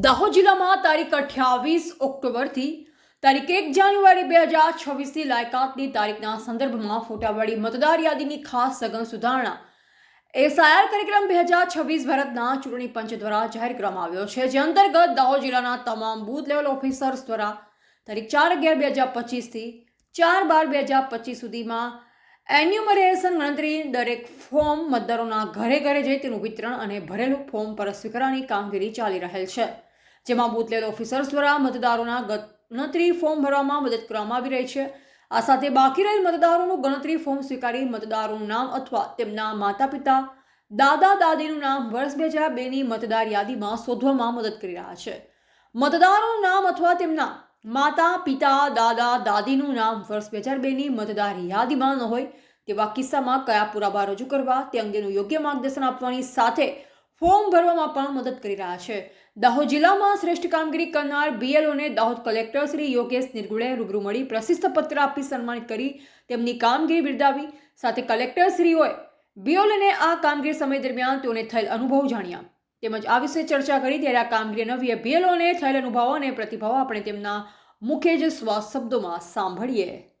દાહોદ જિલ્લામાં તારીખ અઠ્યાવીસ ઓક્ટોબરથી તારીખ એક જાન્યુઆરી બે હજાર છવ્વીસની લાયકાતની તારીખના સંદર્ભમાં ફોટાવાળી મતદાર યાદીની ખાસ સઘન સુધારણા એસઆઈઆર કાર્યક્રમ બે હજાર છવ્વીસ ભારતના ચૂંટણી પંચ દ્વારા જાહેર કરવામાં આવ્યો છે, જે અંતર્ગત દાહોદ જિલ્લાના તમામ બૂથ લેવલ ઓફિસર્સ દ્વારા તારીખ ચાર અગિયાર બે હજાર પચીસથી ચાર બાર બે હજાર પચીસ સુધીમાં એન્યુમરેશન ગણતરી દરેક ફોર્મ મતદારોના ઘરે ઘરે જઈ તેનું વિતરણ અને ભરેલું ફોર્મ પર સ્વીકારવાની કામગીરી ચાલી રહેલ છે. જેમાં બૂથ લેવલ ઓફિસર્સ દ્વારા મતદારોના ગણતરી ફોર્મ ભરવામાં મદદ કરવામાં આવી રહી છે. આ સાથે બાકી રહેલ મતદારોનું ગણતરી ફોર્મ સ્વીકારી મતદારોનું નામ અથવા તેમના માતા પિતા દાદા, દાદીનું નામ, વર્ષ બે હજાર બેની મતદાર યાદીમાં શોધવામાં મદદ કરી રહ્યા છે. મતદારોનું નામ અથવા તેમના માતા, પિતા, દાદા, દાદીનું નામ વર્ષ બે હજાર બેની મતદાર યાદીમાં ન હોય તેવા કિસ્સામાં કયા પુરાવા રજૂ કરવા તે અંગેનું યોગ્ય માર્ગદર્શન આપવાની સાથે ફોર્મ ભરવામાં પણ મદદ કરી રહ્યા છે. દાહોદ જિલ્લામાં શ્રેષ્ઠ કામગીરી કરનાર બીએલઓને દાહોદ કલેક્ટર શ્રી યોગેશ નિર્ગુળે રૂબરૂ મળી પ્રશિસ્ત પત્ર આપી સન્માનિત કરી તેમની કામગીરી બિરદાવી. સાથે કલેક્ટર શ્રીઓએ બીએલઓને આ કામગીરી સમય દરમિયાન તેઓને થયેલ અનુભવ જાણ્યા. તેમજ આ વિશે ચર્ચા કરી ત્યારે આ કામગીરી નવીએ બીએલઓને થયેલ અનુભવો અને પ્રતિભાવો આપણે તેમના મુખ્ય જે શ્વાસ શબ્દોમાં સાંભળીએ.